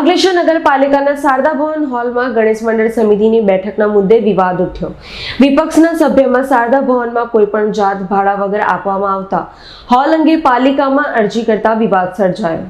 અંકલેશ્વર નગરપાલિકાના શારદા ભવન હોલમાં ગણેશ મંડળ સમિતિની બેઠકના મુદ્દે વિવાદ ઉઠ્યો. વિપક્ષના સભ્યમાં શારદા ભવનમાં કોઈ પણ જાત ભાડા વગર આપવામાં આવતા હોલ અંગે પાલિકામાં અરજી કરતા વિવાદ સર્જાયો.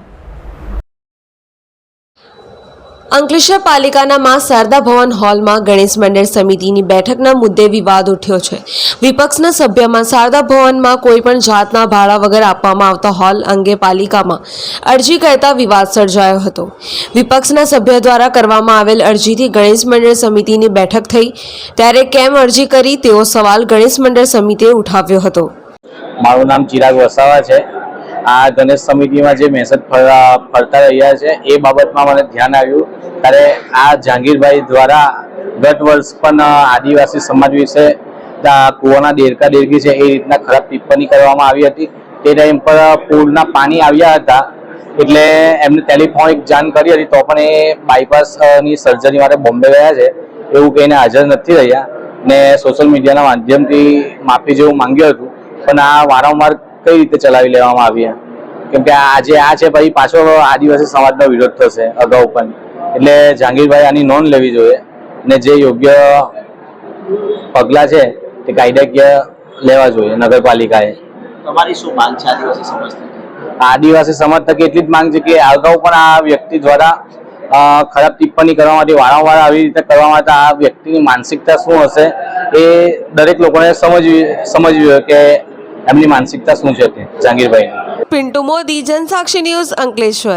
અંકલેશ્વર પાલિકાના માં શારદા ભવન હોલમાં ગણેશ મંડળ સમિતિની બેઠકના મુદ્દે વિવાદ ઉઠ્યો છે. વિપક્ષના સભ્યમાં શારદા ભવનમાં કોઈ પણ જાતના ભાડા વગર આપવામાં આવતા હોલ અંગે પાલિકામાં અરજી કરતા વિવાદ સર્જાયો હતો. વિપક્ષના સભ્ય દ્વારા કરવામાં આવેલ અરજીથી ગણેશ મંડળ સમિતિની બેઠક થઈ. ત્યારે કેમ અરજી કરી તેવો સવાલ ગણેશ મંડળ સમિતિએ ઉઠાવ્યો હતો. મારું નામ ચિરાગ વસાવા છે. આ ગણેશ સમિતિમાં જે મેસેજ ફરતા રહ્યા છે, એ બાબતમાં મને ધ્યાન આવ્યું. ત્યારે આ જહાંગીરભાઈ દ્વારા ગત વર્ષ પણ આદિવાસી સમાજ વિશે કૂવાના દેરકા દેરકી છે, એ રીતના ખરાબ ટિપ્પણી કરવામાં આવી હતી. તે ટાઈમ પર પૂરના પાણી આવ્યા હતા. એટલે એમને ટેલિફોનિક જાણ કરી હતી, તો પણ એ બાયપાસની સર્જરી માટે બોમ્બે ગયા છે. એવું કહીને હાજર નથી રહ્યા. ને સોશિયલ મીડિયાના માધ્યમથી માફી જેવું માંગ્યું હતું. પણ આ વારંવાર કઈ રીતે ચલાવી લેવામાં આવ્યા કેમ કે આજે આ છે પછી પાછો આદિવાસી સમાજનો વિરોધ થશે અગાઉ પણ. એટલે જહાંગીરભાઈ આની નોંધ લેવી જોઈએ ને જે યોગ્ય પગલાં છે તે કાયદાકીય લેવા જોઈએ નગરપાલિકાએ. તમારી શું માંગ છે આદિવાસી સમાજ? આદિવાસી સમાજ થકી એટલી જ માંગ છે કે અગાઉ પણ આ વ્યક્તિ દ્વારા ખરાબ ટિપ્પણી કરવા માટે વારંવાર આવી રીતે કરવા માટે આ વ્યક્તિની માનસિકતા શું હશે એ દરેક લોકોને સમજવી સમજવી કે એમની માનસિકતા શું છે તે જહાંગીરભાઈની? પિન્ટુ મોદી જનસાક્ષી ન્યૂઝ અંકલેશ્વર.